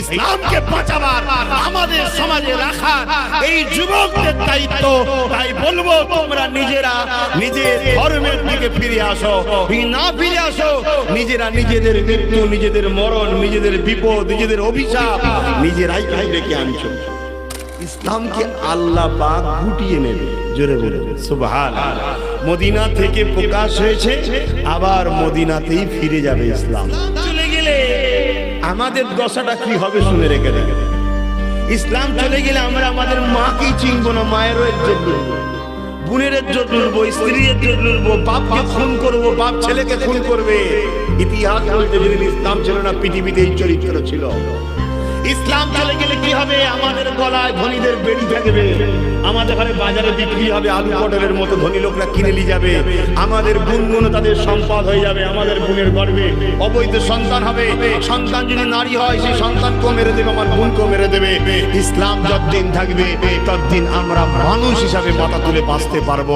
ইসলামকে বাঁচাবার, আমাদের সমাজে রাখার এই যুবকদের দায়িত্ব। তাই বলব, তোমরা নিজেরা নিজের ধর্মের দিকে ফিরে আসো। না ফিরে আসো, নিজেরা নিজেদের মৃত্যু, নিজেদের মরণ, নিজেদের বিপদ, নিজেদের অভিশাপ নিজেরাই খাই ডেকে আনছো। ইসলামকে আল্লাহ পাক গুটিয়ে নেবে। জোরে বলে সুবহান মদিনা থেকে প্রকাশ হয়েছে, আবার মদিনাতেই ফিরে যাবে ইসলাম। আমাদের দশাটা কি হবে শুনে রেখে দেবে ইসলাম চলে গেলে আমরা আমাদের মাকেই চিনবো না মায়ের জন্য বোনের ইজ্জত লুটবো, স্ত্রীর ইজ্জত লুটবো, বাপকে খুন করব, বাপ ছেলেকে খুন করবে। ইতিহাস বলতে যেদিন ইসলাম ছিল না, পৃথিবীতে এই চরিত্র ছিল। ইসলাম চলে গেলে কি হবে? আমাদের গলায় ধনীদের বেড়ি থাকবে। আমাদের ঘরে বাজারে বিক্রি হবে আলু পটলের মতো, ধনী লোকরা কিনে নিয়ে যাবে। আমাদের গুণগুণ তাদের সম্পদ হয়ে যাবে, আমাদের গুণের গর্বে। অবৈধ সন্তান হবে, সন্তান যদি নারী হয়, সেই সন্তানকেও মেরে দেবে, আমার বোনকেও মেরে দেবে। ইসলাম যতদিন থাকবে, ততদিন আমরা মানুষ হিসাবে মাথা তুলে বাঁচতে পারব।